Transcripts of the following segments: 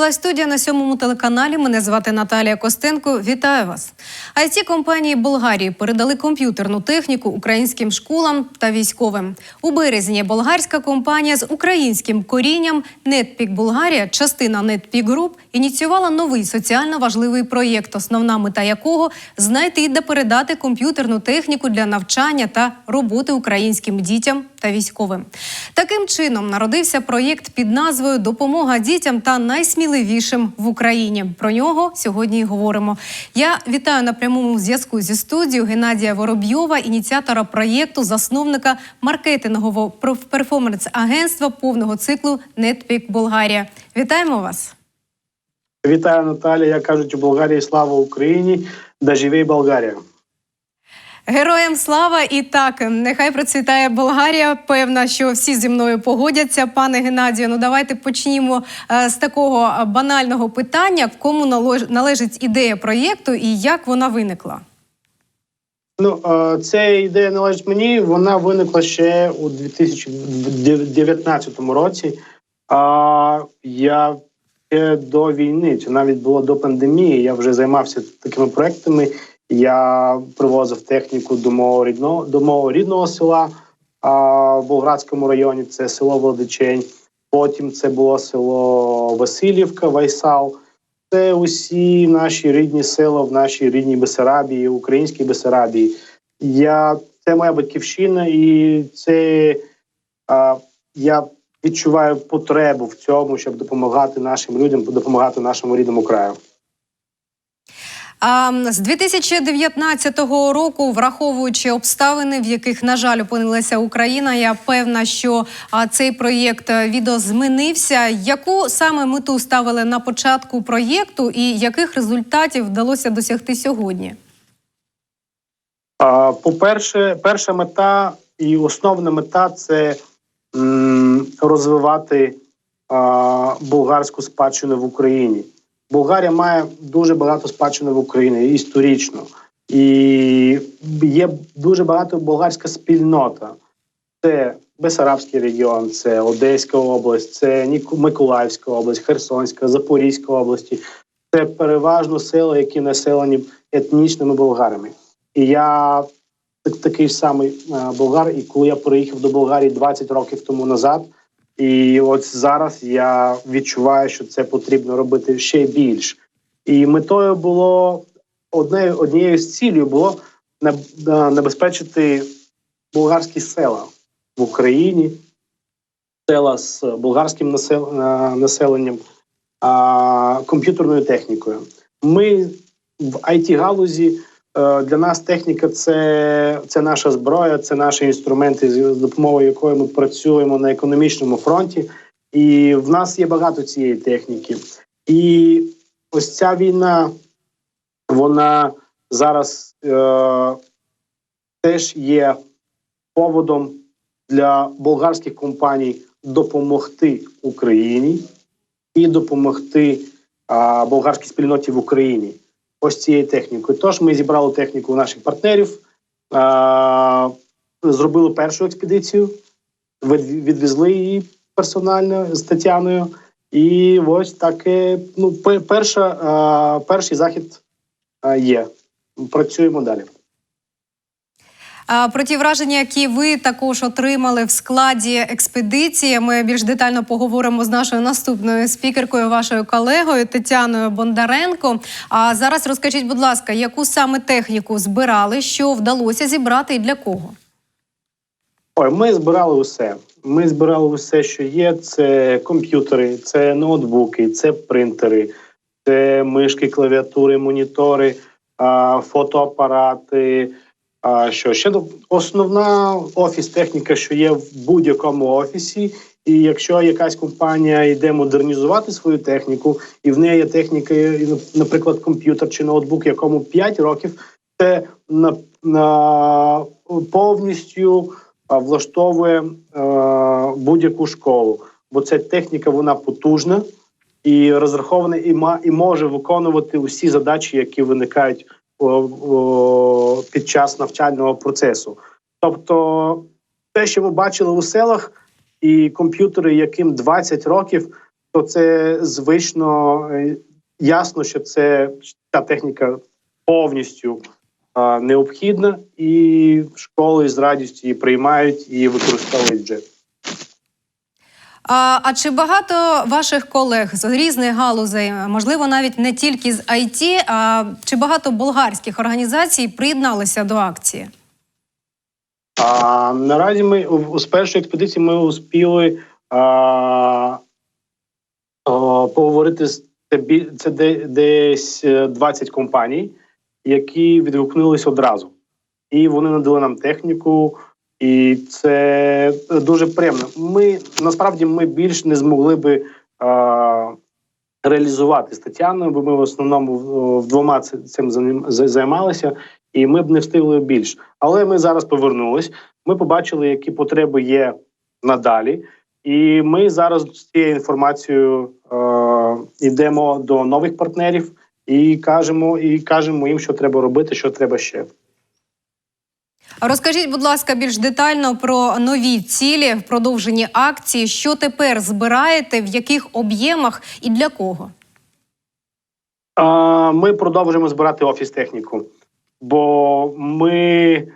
Це студія на сьомому телеканалі. Мене звати Наталія Костенко. Вітаю вас. it компанії Болгарії передали комп'ютерну техніку українським школам та військовим. У березні болгарська компанія з українським корінням Netpeak Болгарія, частина Netpeak Group, ініціювала новий соціально важливий проєкт, основна мета якого знайти та передати комп'ютерну техніку для навчання та роботи українським дітям та військовим. Таким чином народився проєкт під назвою Допомога дітям та найсміливішим в Україні. Про нього сьогодні і говоримо. Я вітаю на прямому зв'язку зі студією Геннадія Воробйова, ініціатора проєкту, засновника маркетингового перформанс-агентства повного циклу Netpeak Болгарія. Вітаємо вас. Вітаю Наталія. Як кажуть у Болгарії слава Україні, да живе Болгарія. Героям слава і так, нехай процвітає Болгарія. Певна, що всі зі мною погодяться. Пане Геннадію, ну давайте почнімо е, з такого банального питання: кому належить ідея проєкту і як вона виникла? Ну, е, ця ідея належить мені. Вона виникла ще у 2019 році. А я до війни, це навіть було до пандемії. Я вже займався такими проектами. Я привозив техніку до мого рідного до мого рідного села а, в Болградському районі. Це село Владичень. Потім це було село Васильівка, Вайсал. Це усі наші рідні села в нашій рідній Бесарабії, українській Бесарабії. Я це моя батьківщина, і це а, я відчуваю потребу в цьому, щоб допомагати нашим людям, допомагати нашому рідному краю. З 2019 року, враховуючи обставини, в яких на жаль опинилася Україна, я певна, що цей проєкт е, відозмінився. Яку саме мету ставили на початку проєкту, і яких результатів вдалося досягти сьогодні? По перше, перша мета і основна мета це розвивати болгарську спадщину в Україні. Болгарія має дуже багато спадщини в Україні історично, і є дуже багато болгарська спільнота. Це Бесарабський регіон, це Одеська область, це Миколаївська область, Херсонська, Запорізька області. Це переважно села, які населені етнічними болгарами. І я такий самий болгар. І коли я приїхав до Болгарії 20 років тому назад. І от зараз я відчуваю, що це потрібно робити ще більш. І метою було одне однією з цілею було небезпечити болгарські села в Україні, села з болгарським населенням, комп'ютерною технікою. Ми в it галузі для нас техніка це це наша зброя, це наші інструменти, з допомогою якої ми працюємо на економічному фронті, і в нас є багато цієї техніки. І ось ця війна, вона зараз е, теж є поводом для болгарських компаній допомогти Україні і допомогти е, болгарській спільноті в Україні ось цією технікою. Тож ми зібрали техніку у наших партнерів, зробили першу експедицію, відвезли її персонально з Тетяною. І ось таке. Ну, перша, перший захід є. Працюємо далі. Про ті враження, які ви також отримали в складі експедиції, ми більш детально поговоримо з нашою наступною спікеркою, вашою колегою Тетяною Бондаренко. А зараз розкажіть, будь ласка, яку саме техніку збирали, що вдалося зібрати і для кого? Ой, ми збирали усе. Ми збирали усе, що є. Це комп'ютери, це ноутбуки, це принтери, це мишки, клавіатури, монітори, фотоапарати. А що ще основна офіс техніка, що є в будь-якому офісі, і якщо якась компанія йде модернізувати свою техніку, і в неї є техніка, наприклад, комп'ютер чи ноутбук, якому 5 років, це на, на повністю влаштовує е, будь-яку школу, бо ця техніка вона потужна і розрахована, і ма і може виконувати усі задачі, які виникають під час навчального процесу. Тобто, те, що ми бачили у селах, і комп'ютери, яким 20 років, то це звично е, ясно, що це ця техніка повністю необхідна, і школи з радістю її приймають і використовують вже. А, а чи багато ваших колег з різних галузей, можливо, навіть не тільки з IT, а чи багато болгарських організацій приєдналися до акції? А наразі ми з першої експедиції ми успіли а, о, поговорити з це, це де- десь е, 20 компаній, які відгукнулись одразу. І вони надали нам техніку, і це дуже приємно. Ми насправді ми більш не змогли би а, реалізувати з Тетяною, бо ми в основному в- вдвома ц- цим займалися, і ми б не встигли більш. Але ми зараз повернулись. Ми побачили, які потреби є надалі. І ми зараз з цією інформацією е, йдемо до нових партнерів і кажемо, і кажемо їм, що треба робити, що треба ще. Розкажіть, будь ласка, більш детально про нові цілі в продовженні акції. Що тепер збираєте, в яких об'ємах і для кого? Ми продовжуємо збирати офіс техніку, бо ми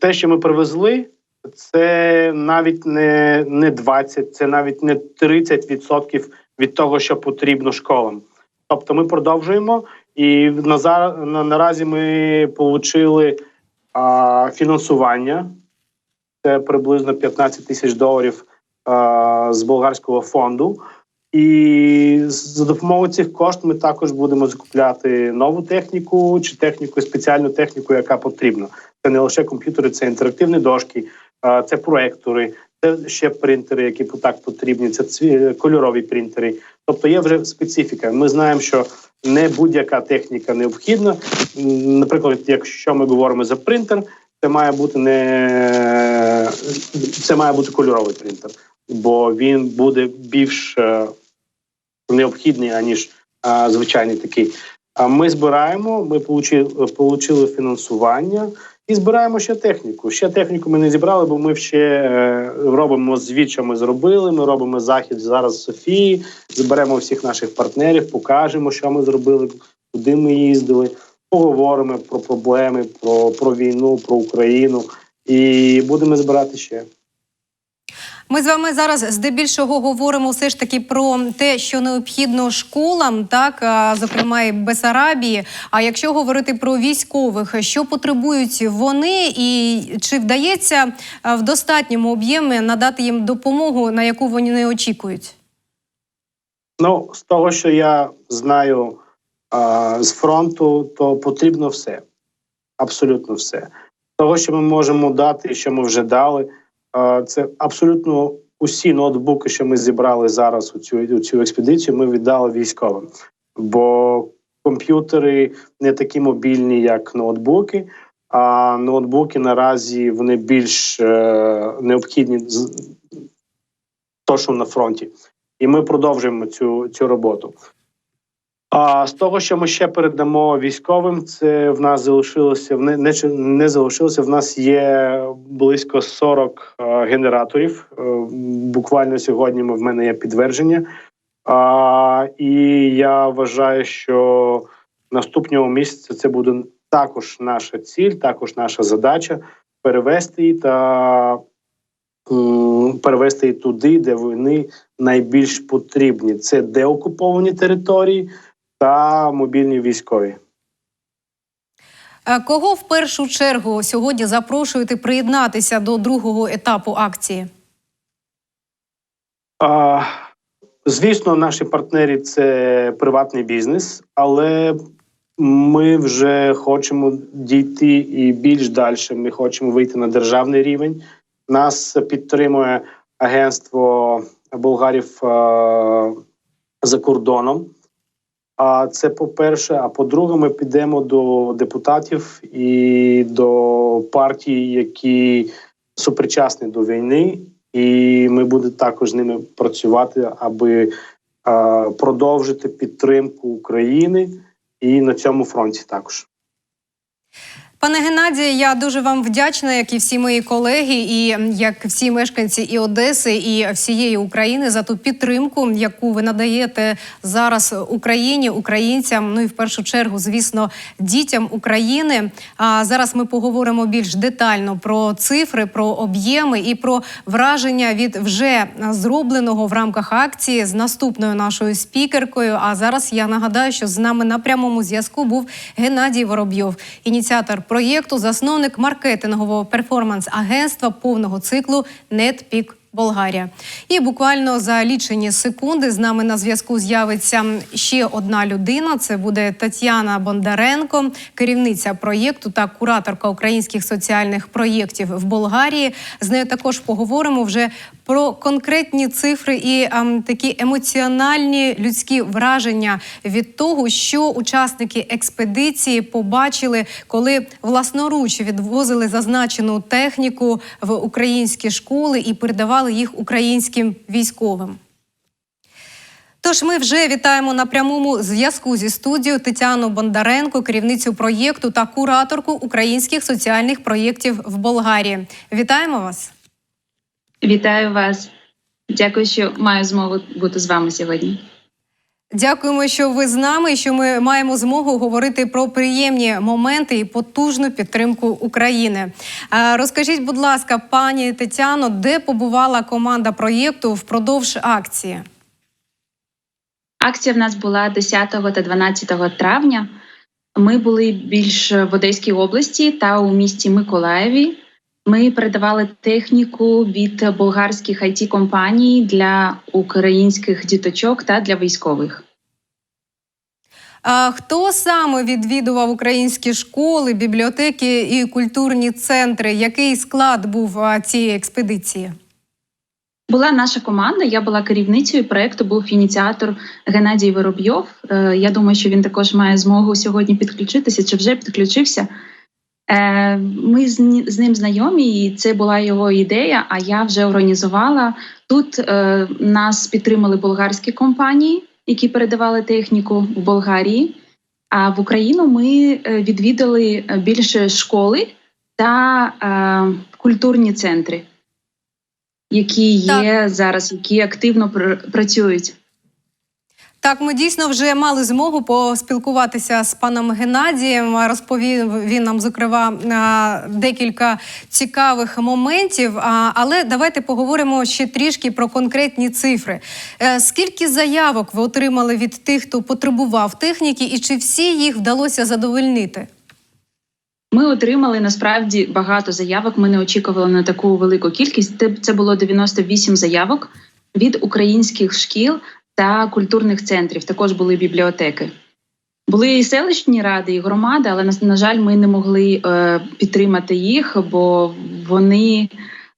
те, що ми привезли, це навіть не, не 20, це навіть не 30% від того, що потрібно школам. Тобто ми продовжуємо, і на, наразі ми отримали а, фінансування. Це приблизно 15 тисяч доларів з болгарського фонду. І за допомогою цих коштів ми також будемо закупляти нову техніку чи техніку, спеціальну техніку, яка потрібна. Це не лише комп'ютери, це інтерактивні дошки, це проектори, це ще принтери, які так потрібні. Це кольорові принтери. Тобто є вже специфіка. Ми знаємо, що не будь-яка техніка необхідна. Наприклад, якщо ми говоримо за принтер, це має бути не це має бути кольоровий принтер, бо він буде більш е, необхідний, аніж звичайний такий. А ми збираємо, ми отримали фінансування і збираємо ще техніку. Ще техніку ми не зібрали, бо ми ще е, робимо звіт, що ми зробили. Ми робимо захід зараз в Софії, зберемо всіх наших партнерів, покажемо, що ми зробили, куди ми їздили, поговоримо про проблеми, про, про війну, про Україну. І будемо збирати ще. Ми з вами зараз здебільшого говоримо все ж таки про те, що необхідно школам, так зокрема і Бесарабії. А якщо говорити про військових, що потребують вони, і чи вдається в достатньому об'ємі надати їм допомогу, на яку вони не очікують? Ну, з того, що я знаю з фронту, то потрібно все. Абсолютно все. Того, що ми можемо дати, що ми вже дали, це абсолютно усі ноутбуки, що ми зібрали зараз у цю, у цю експедицію, ми віддали військовим. Бо комп'ютери не такі мобільні, як ноутбуки. А ноутбуки наразі вони більш е, необхідні то, що на фронті і ми продовжуємо цю, цю роботу. А з того, що ми ще передамо військовим, це в нас залишилося в не, не, залишилося. В нас є близько 40 е, генераторів. Е, буквально сьогодні ми- в мене є підтвердження. А, і я вважаю, що наступного місяця це буде також наша ціль, також наша задача перевести її та перевести її туди, де вони найбільш потрібні. Це деокуповані території та мобільні військові. Е, Кого в першу чергу сьогодні запрошуєте приєднатися до другого етапу акції? А, звісно, наші партнери це приватний бізнес, але ми вже хочемо дійти і більш далі. Ми хочемо вийти на державний рівень. Нас підтримує агентство болгарів е, за кордоном. А це по-перше. А по-друге, ми підемо до депутатів і до партій, які супричасні до війни, і ми будемо також з ними працювати, аби продовжити підтримку України і на цьому фронті також. Пане Геннадію, я дуже вам вдячна, як і всі мої колеги, і як всі мешканці і Одеси, і всієї України за ту підтримку, яку ви надаєте зараз Україні, українцям. Ну і в першу чергу, звісно, дітям України. А зараз ми поговоримо більш детально про цифри, про об'єми і про враження від вже зробленого в рамках акції з наступною нашою спікеркою. А зараз я нагадаю, що з нами на прямому зв'язку був Геннадій Воробйов, ініціатор проєкту, засновник маркетингового перформанс-агентства повного циклу «Нетпік Болгарія. І буквально за лічені секунди з нами на зв'язку з'явиться ще одна людина. Це буде Тетяна Бондаренко, керівниця проєкту та кураторка українських соціальних проєктів в Болгарії. З нею також поговоримо вже про конкретні цифри і ем, такі емоціональні людські враження від того, що учасники експедиції побачили, коли власноруч відвозили зазначену техніку в українські школи і передавали їх українським військовим. Тож ми вже вітаємо на прямому зв'язку зі студією Тетяну Бондаренко, керівницю проєкту та кураторку українських соціальних проєктів в Болгарії. Вітаємо вас! Вітаю вас. Дякую, що маю змогу бути з вами сьогодні. Дякуємо, що ви з нами, що ми маємо змогу говорити про приємні моменти і потужну підтримку України. Розкажіть, будь ласка, пані Тетяно, де побувала команда проєкту впродовж акції? Акція в нас була 10 та 12 травня. Ми були більш в Одеській області та у місті Миколаєві. Ми передавали техніку від болгарських it компаній для українських діточок та для військових. А хто саме відвідував українські школи, бібліотеки і культурні центри? Який склад був цієї експедиції? Була наша команда. Я була керівницею проекту. Був ініціатор Геннадій Воробйов. Е, Я думаю, що він також має змогу сьогодні підключитися чи вже підключився. Е, Ми з ним знайомі, і це була його ідея. А я вже організувала тут. е, Нас підтримали болгарські компанії, які передавали техніку в Болгарії. А в Україну ми е, відвідали більше школи та культурні центри які є зараз, які активно пр- працюють. Так, ми дійсно вже мали змогу поспілкуватися з паном Геннадієм. Розповів він нам, зокрема, декілька цікавих моментів. Але давайте поговоримо ще трішки про конкретні цифри. Е, Скільки заявок ви отримали від тих, хто потребував техніки, і чи всі їх вдалося задовольнити? Ми отримали насправді багато заявок. Ми не очікували на таку велику кількість. Це- було 98 заявок від українських шкіл та культурних центрів. Також були бібліотеки. Були і селищні ради, і громади, але на, жаль, ми не могли е, підтримати їх, бо вони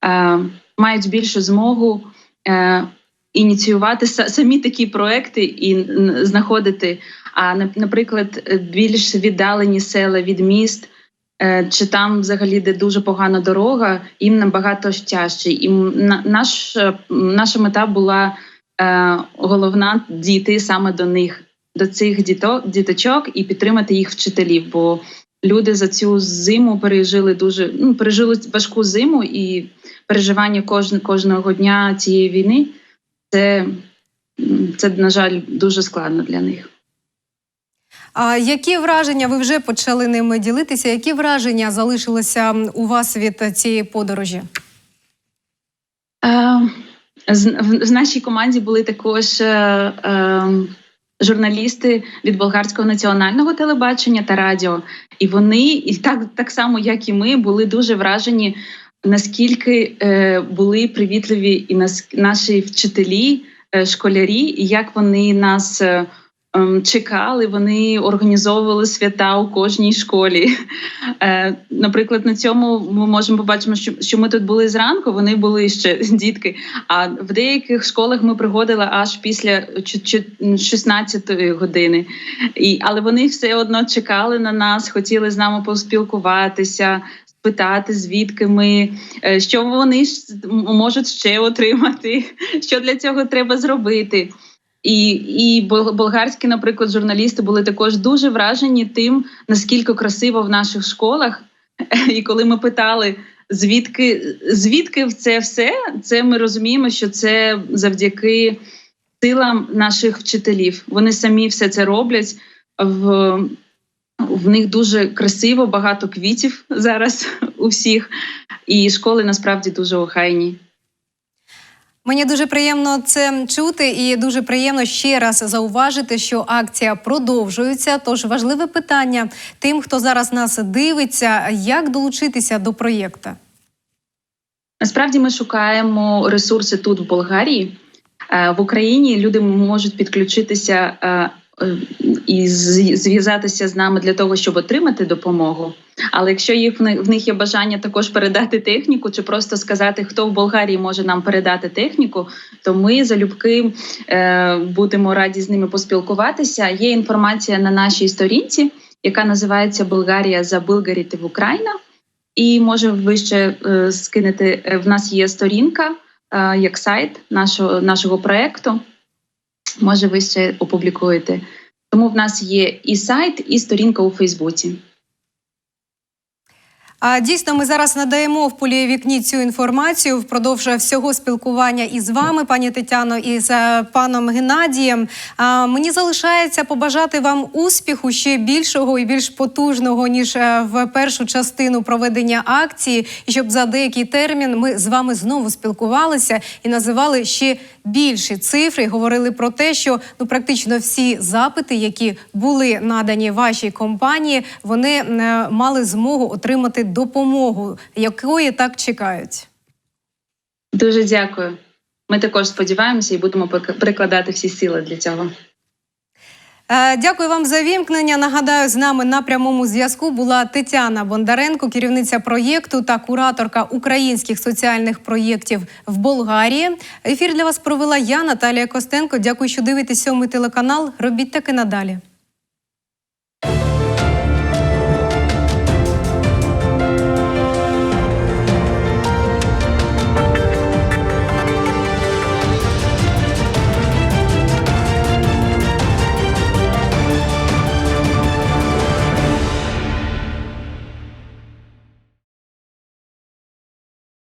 е, мають більшу змогу е, ініціювати са- самі такі проекти і знаходити. А наприклад, більш віддалені села від міст. Е, Чи там взагалі де дуже погана дорога, їм набагато тяжче. І на- наш, е, наша мета була головна дійти саме до них, до цих діток, діточок і підтримати їх вчителів. Бо люди за цю зиму пережили дуже ну, пережили важку зиму і переживання кожн, кожного дня цієї війни. Це, це, на жаль, дуже складно для них. А які враження ви вже почали ними ділитися? Які враження залишилися у вас від е, цієї подорожі? Е, в, нашій команді були також е, е, журналісти від болгарського національного телебачення та радіо, і вони, і так, так само як і ми, були дуже вражені, наскільки е, були привітливі і нас, наші вчителі, школярі, і як вони нас. Ем, Чекали, вони організовували свята у кожній школі. Е, наприклад, на цьому ми можемо побачити, що, ми тут були зранку, вони були ще дітки. А в деяких школах ми приходили аж після чу- чу- 16-ї години. Але вони все одно чекали на нас, хотіли з нами поспілкуватися, спитати, звідки ми, е, що вони можуть ще отримати, що для цього треба зробити. І, і болгарські, наприклад, журналісти були також дуже вражені тим, наскільки красиво в наших школах. І коли ми питали, звідки, звідки це все, це ми розуміємо, що це завдяки силам наших вчителів. Вони самі все це роблять. В, в них дуже красиво, багато квітів зараз у всіх, і школи насправді дуже охайні. Мені дуже приємно це чути, і дуже приємно ще раз зауважити, що акція продовжується. Тож важливе питання тим, хто зараз нас дивиться, як долучитися до проєкту. Насправді ми шукаємо ресурси тут, в Болгарії. Е, В Україні люди можуть підключитися е, і зв'язатися з нами для того, щоб отримати допомогу. Але якщо їх в них- в є бажання також передати техніку, чи просто сказати, хто в Болгарії може нам передати техніку, то ми залюбки е, будемо раді з ними поспілкуватися. Є інформація на нашій сторінці, яка називається Болгарія за Билгарітив Україна. І може ви ще е, скинете. е, В нас є сторінка е, як сайт нашого нашого проекту. Може, ви ще опублікуєте. Тому в нас є і сайт, і сторінка у Фейсбуці. А дійсно, ми зараз надаємо в полі вікні цю інформацію впродовж всього спілкування із вами, пані Тетяно, і з е, паном Геннадієм. А мені залишається побажати вам успіху ще більшого і більш потужного ніж е, в першу частину проведення акції, і щоб за деякий термін ми з вами знову спілкувалися і називали ще більші цифри. Говорили про те, що ну практично всі запити, які були надані вашій компанії, вони е, мали змогу отримати допомогу, якої так чекають. Дуже дякую. Ми також сподіваємося і будемо прикладати всі сили для цього. Е, Дякую вам за вімкнення. Нагадаю, з нами на прямому зв'язку була Тетяна Бондаренко, керівниця проєкту та кураторка українських соціальних проєктів в Болгарії. Ефір для вас провела я, Наталія Костенко. Дякую, що дивитесь сьомий телеканал. Робіть таки надалі.